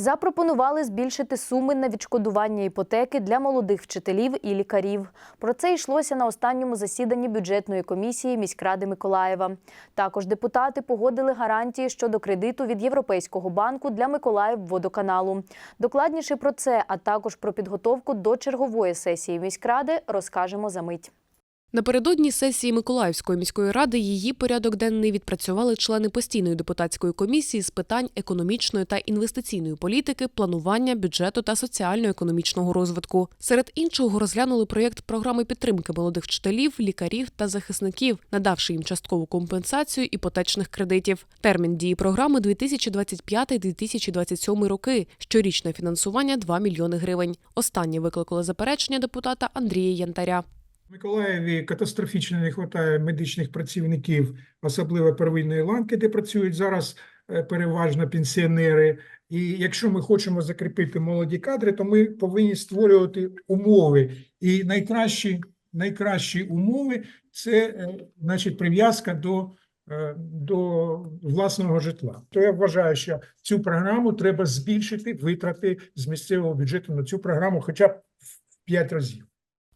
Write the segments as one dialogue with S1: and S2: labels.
S1: Запропонували збільшити суми на відшкодування іпотеки для молодих вчителів і лікарів. Про це йшлося на останньому засіданні бюджетної комісії міськради Миколаєва. Також депутати погодили гарантії щодо кредиту від Європейського банку для Миколаївводоканалу. Докладніше про це, а також про підготовку до чергової сесії міськради розкажемо за мить.
S2: Напередодні сесії Миколаївської міської ради її порядок денний відпрацювали члени постійної депутатської комісії з питань економічної та інвестиційної політики, планування бюджету та соціально-економічного розвитку. Серед іншого розглянули проєкт програми підтримки молодих вчителів, лікарів та захисників, надавши їм часткову компенсацію іпотечних кредитів. Термін дії програми 2025-2027 роки. Щорічне фінансування 2 мільйони гривень. Останнє викликало заперечення депутата Андрія Янтаря.
S3: Миколаєві катастрофічно не вистачає медичних працівників, особливо первинної ланки, де працюють зараз е, переважно пенсіонери. І якщо ми хочемо закріпити молоді кадри, то ми повинні створювати умови. І найкращі, найкращі умови це е, значить прив'язка до, е, до власного житла. То я вважаю, що цю програму треба збільшити витрати з місцевого бюджету на цю програму, хоча б в 5 разів.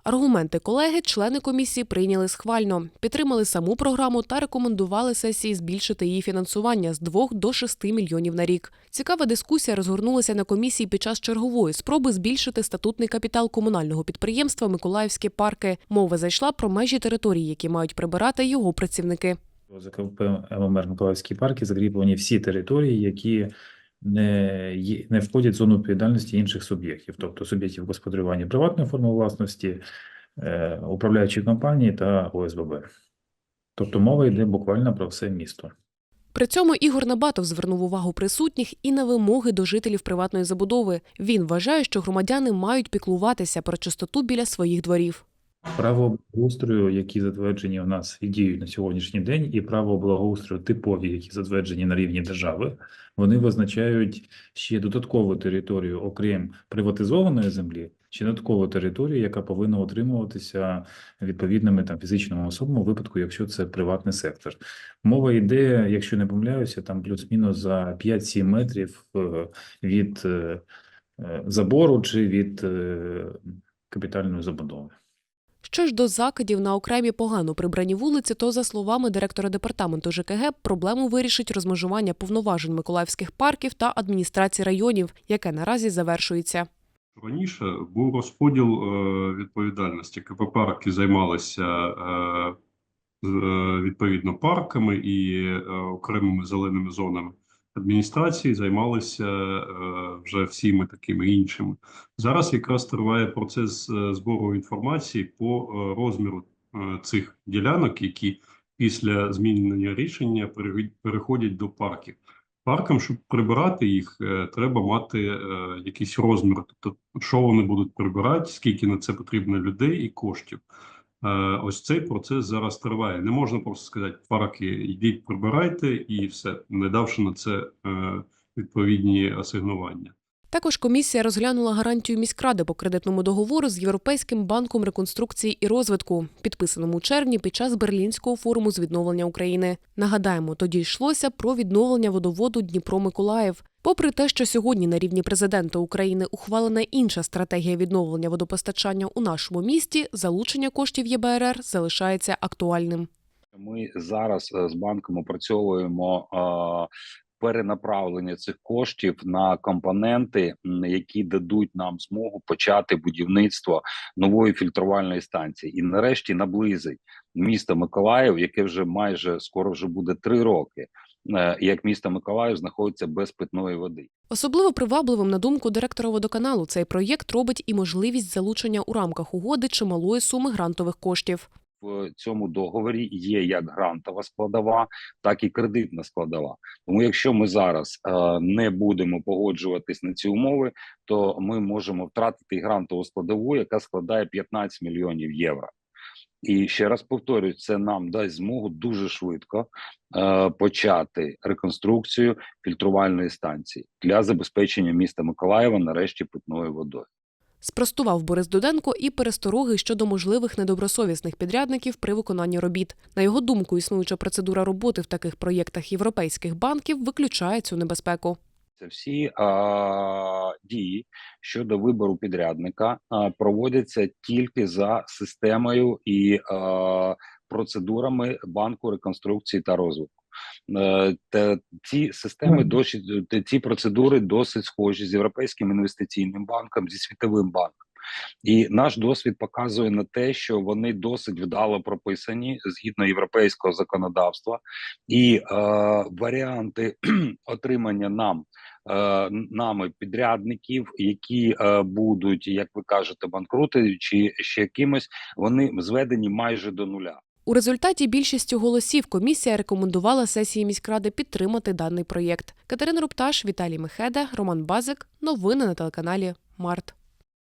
S2: Аргументи колеги члени комісії прийняли схвально, підтримали саму програму та рекомендували сесії збільшити її фінансування з 2 до 6 мільйонів на рік. Цікава дискусія розгорнулася на комісії під час чергової спроби збільшити статутний капітал комунального підприємства Миколаївські парки. Мова зайшла про межі території, які мають прибирати його працівники.
S4: За КП ММР Миколаївські парки закріплені всі території, які не, не входять в зону відповідальності інших суб'єктів, тобто суб'єктів господарювання приватної форми власності, е, управляючі компанії та ОСББ. Тобто мова йде буквально про все місто.
S2: При цьому Ігор Набатов звернув увагу присутніх і на вимоги до жителів приватної забудови. Він вважає, що громадяни мають піклуватися про чистоту біля своїх дворів.
S4: Право які затверджені у нас і діють на сьогоднішній день, і право благоустрою типові, які затверджені на рівні держави, вони визначають ще додаткову територію, окрім приватизованої землі, ще додаткову територію, яка повинна отримуватися відповідними там фізичними особами у випадку, якщо це приватний сектор. Мова йде, якщо не помиляюся, там плюс-мінус за 5-7 метрів е, від е, е, забору чи від капітальної забудови.
S2: Що ж до закидів на окремі погано прибрані вулиці, то за словами директора департаменту ЖКГ, проблему вирішить розмежування повноважень миколаївських парків та адміністрації районів, яке наразі завершується.
S5: Раніше був розподіл е, відповідальності. КП парки займалися е, е, відповідно парками і окремими зеленими зонами. Адміністрації займалися е, вже всіми такими іншими. Зараз якраз триває процес е, збору інформації по е, розміру цих ділянок, які після змінення рішення переходять до парків. Паркам, щоб прибирати їх, треба мати якийсь розмір, тобто що вони будуть прибирати, скільки на це потрібно людей і коштів. Е, ось цей процес зараз триває. Не можна просто сказати, парки, йдіть, прибирайте і все, не давши на це е, відповідні асигнування.
S2: Також комісія розглянула гарантію міськради по кредитному договору з Європейським банком реконструкції і розвитку, підписаному у червні під час Берлінського форуму з відновлення України. Нагадаємо, тоді йшлося про відновлення водоводу Дніпро-Миколаїв. Попри те, що сьогодні на рівні президента України ухвалена інша стратегія відновлення водопостачання у нашому місті, залучення коштів ЄБРР залишається актуальним.
S6: Ми зараз е, з банком опрацьовуємо е, перенаправлення цих коштів на компоненти, які дадуть нам змогу почати будівництво нової фільтрувальної станції, і нарешті наблизить місто Миколаїв, яке вже майже скоро вже буде три роки, е, як місто Миколаїв знаходиться без питної води.
S2: Особливо привабливим, на думку директора водоканалу, цей проєкт робить і можливість залучення у рамках угоди чималої суми грантових коштів.
S6: В цьому договорі є як грантова складова, так і кредитна складова. Тому, якщо ми зараз е, не будемо погоджуватись на ці умови, то ми можемо втратити грантову складову, яка складає 15 мільйонів євро. І ще раз повторюю, це нам дасть змогу дуже швидко е, почати реконструкцію фільтрувальної станції для забезпечення міста Миколаєва нарешті питною водою.
S2: Спростував Борис Дуденко і перестороги щодо можливих недобросовісних підрядників при виконанні робіт. На його думку, існуюча процедура роботи в таких проєктах європейських банків виключає цю небезпеку.
S6: Це всі а, дії щодо вибору підрядника а, проводяться тільки за системою і а, процедурами банку реконструкції та розвитку. Е, Та ці системи досить ці процедури досить схожі з європейським інвестиційним банком, зі світовим банком. І наш досвід показує на те, що вони досить вдало прописані згідно європейського законодавства, і е, варіанти отримання нам е, нами підрядників, які е, будуть, як ви кажете, банкрути чи ще якимось, вони зведені майже до нуля.
S2: У результаті більшістю голосів комісія рекомендувала сесії міськради підтримати даний проєкт. Катерина Рупташ, Віталій Мехеда, Роман Базик. Новини на телеканалі Март.